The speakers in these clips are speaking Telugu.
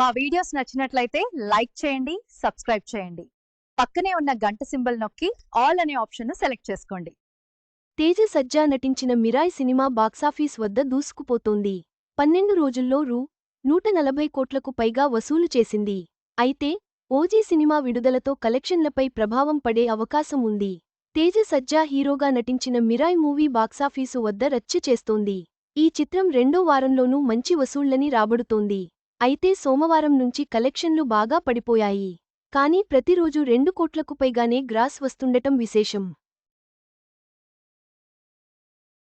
మా వీడియోస్ నచ్చినట్లయితే లైక్ చేయండి సబ్స్క్రైబ్ చేయండి. పక్కనే ఉన్న గంట సింబల్ నొక్కి ఆల్ అనే ఆప్షన్ సెలెక్ట్ చేసుకోండి. తేజ సజ్జా నటించిన మిరాయ్ సినిమా బాక్సాఫీస్ వద్ద దూసుకుపోతోంది. పన్నెండు రోజుల్లో రూ. నూట నలభై కోట్లకు పైగా వసూలు చేసింది. అయితే ఓజీ సినిమా విడుదలతో కలెక్షన్లపై ప్రభావం పడే అవకాశం ఉంది. తేజ సజ్జా హీరోగా నటించిన మిరాయ్ మూవీ బాక్సాఫీసు వద్ద రచ్చ చేస్తోంది. ఈ చిత్రం రెండో వారంలోనూ మంచి వసూళ్ళని రాబడుతోంది. అయితే సోమవారం నుంచి కలెక్షన్లు బాగా పడిపోయాయి. కానీ ప్రతిరోజు రెండు కోట్లకు పైగానే గ్రాస్ వస్తుండటం విశేషం.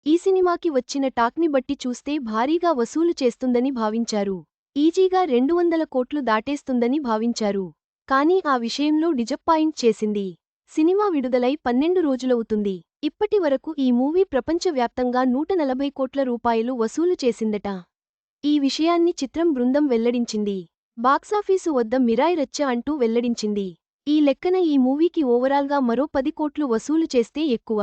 ఈ సినిమాకి వచ్చిన టాక్ని బట్టి చూస్తే భారీగా వసూలు చేస్తుందని భావించారు. ఈజీగా రెండు వందల కోట్లు దాటేస్తుందని భావించారు. కానీ ఆ విషయంలో డిజప్పాయింట్ చేసింది. సినిమా విడుదలై పన్నెండు రోజులవుతుంది. ఇప్పటి వరకు ఈ మూవీ ప్రపంచవ్యాప్తంగా నూట నలభై కోట్ల రూపాయలు వసూలు చేసిందట. ఈ విషయాన్ని చిత్రం బృందం వెల్లడించింది. బాక్సాఫీసు వద్ద మిరాయ్ రచ్చ అంటూ వెల్లడించింది. ఈ లెక్కన ఈ మూవీకి ఓవరాల్గా మరో పది కోట్లు వసూలు చేస్తే ఎక్కువ.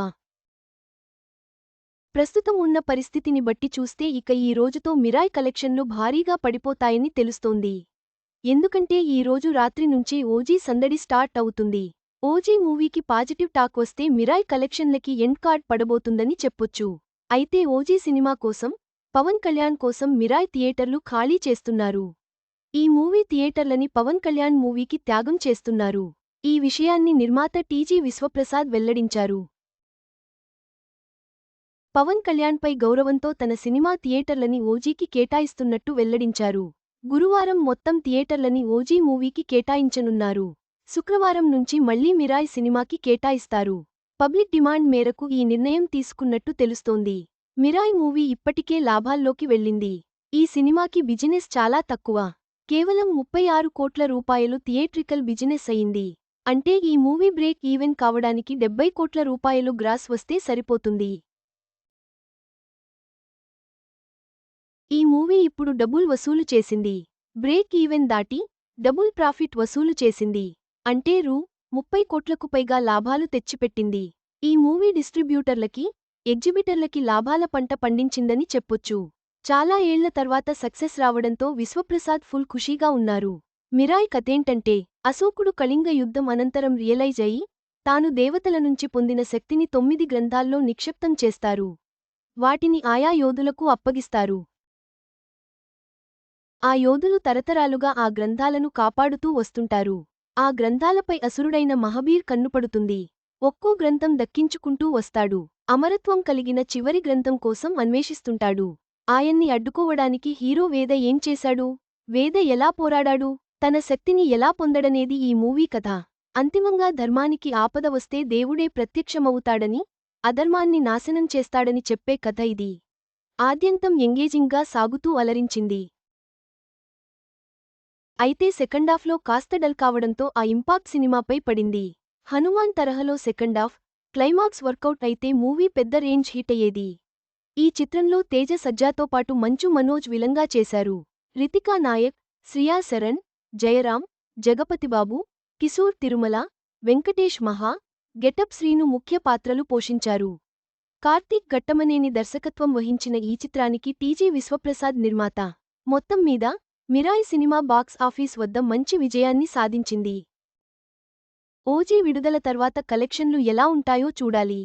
ప్రస్తుతం ఉన్న పరిస్థితిని బట్టి చూస్తే ఇక ఈ రోజుతో మిరాయ్ కలెక్షన్లు భారీగా పడిపోతాయని తెలుస్తోంది. ఎందుకంటే ఈ రోజు రాత్రి నుంచే ఓజీ సందడి స్టార్ట్ అవుతుంది. ఓజీ మూవీకి పాజిటివ్ టాక్ వస్తే మిరాయ్ కలెక్షన్లకి ఎండ్ కార్డ్ పడబోతుందని చెప్పొచ్చు. అయితే ఓజీ సినిమా కోసం పవన్ కళ్యాణ్ కోసం మిరాయ్ థియేటర్లు ఖాళీ చేస్తున్నారు. ఈ మూవీ థియేటర్లని పవన్ కళ్యాణ్ మూవీకి త్యాగం చేస్తున్నారు. ఈ విషయాన్ని నిర్మాత టీజీ విశ్వప్రసాద్ వెల్లడించారు. పవన్ కళ్యాణ్పై గౌరవంతో తన సినిమా థియేటర్లని ఓజీకి కేటాయిస్తున్నట్టు వెల్లడించారు. గురువారం మొత్తం థియేటర్లని ఓజీ మూవీకి కేటాయించనున్నారు. శుక్రవారం నుంచి మళ్ళీ మిరాయ్ సినిమాకి కేటాయిస్తారు. పబ్లిక్ డిమాండ్ మేరకు ఈ నిర్ణయం తీసుకున్నట్టు తెలుస్తోంది. మిరాయ్ మూవీ ఇప్పటికే లాభాల్లోకి వెళ్ళింది. ఈ సినిమాకి బిజినెస్ చాలా తక్కువ. కేవలం ముప్పై ఆరు కోట్ల రూపాయలు థియేట్రికల్ బిజినెస్ అయింది. అంటే ఈ మూవీ బ్రేక్ ఈవెన్ కావడానికి డెబ్బై కోట్ల రూపాయలు గ్రాస్ వస్తే సరిపోతుంది. ఈ మూవీ ఇప్పుడు డబుల్ వసూలు చేసింది. బ్రేక్ ఈవెన్ దాటి డబుల్ ప్రాఫిట్ వసూలు చేసింది. అంటే రూ. ముప్పై కోట్లకు పైగా లాభాలు తెచ్చిపెట్టింది. ఈ మూవీ డిస్ట్రిబ్యూటర్లకి ఎగ్జిబిటర్లకి లాభాల పంట పండించిందని చెప్పొచ్చు. చాలా ఏళ్ళ తర్వాత సక్సెస్ రావడంతో విశ్వప్రసాద్ ఫుల్ ఖుషీగా ఉన్నారు. మిరాయ్ కథేంటంటే అశోకుడు కళింగ యుద్ధం అనంతరం రియలైజ్ అయి తాను దేవతల నుంచి పొందిన శక్తిని తొమ్మిది గ్రంథాల్లో నిక్షిప్తం చేస్తారు. వాటిని ఆయా యోధులకు అప్పగిస్తారు. ఆ యోధులు తరతరాలుగా ఆ గ్రంథాలను కాపాడుతూ వస్తుంటారు. ఆ గ్రంథాలపై అసురుడైన మహబీర్ కన్నుపడుతుంది. ఒక్కో గ్రంథం దక్కించుకుంటూ వస్తాడు. అమరత్వం కలిగిన చివరి గ్రంథం కోసం అన్వేషిస్తుంటాడు. ఆయన్ని అడ్డుకోవడానికి హీరో వేద ఏం చేశాడు? వేద ఎలా పోరాడాడు? తన శక్తిని ఎలా పొందడనేది ఈ మూవీ కథ. అంతిమంగా ధర్మానికి ఆపద వస్తే దేవుడే ప్రత్యక్షమవుతాడని అధర్మాన్ని నాశనం చేస్తాడని చెప్పే కథ ఇది. ఆద్యంతం ఎంగేజింగ్గా సాగుతూ అలరించింది. అయితే సెకండాఫ్లో కాస్త డల్ కావడంతో ఆ ఇంపాక్ట్ సినిమాపై పడింది. Hanuman తరహలో second half climax work out అయితే మూవీ పెద్ద రేంజ్ హిట్ అయ్యేది. ఈ చిత్రంలో తేజ సజ్జాతో పాటు మంచు మనోజ్ విలంగా చేశారు. రితికా నాయక్ శ్రియా శరణ్ జయరాం జగపతిబాబు కిశోర్ తిరుమల వెంకటేష్ మహా గెటప్ శ్రీను ముఖ్య పాత్రలు పోషించారు. కార్తీక్ గట్టమనేని దర్శకత్వం వహించిన ఈ చిత్రానికి టీజీ విశ్వప్రసాద్ నిర్మాత. మొత్తం మీద మిరాయ్ సినిమా బాక్స్ ఆఫీస్ వద్ద మంచి విజయాన్ని సాధించింది. ఓజీ విడుదల తర్వాత కలెక్షన్లు ఎలా ఉంటాయో చూడాలి.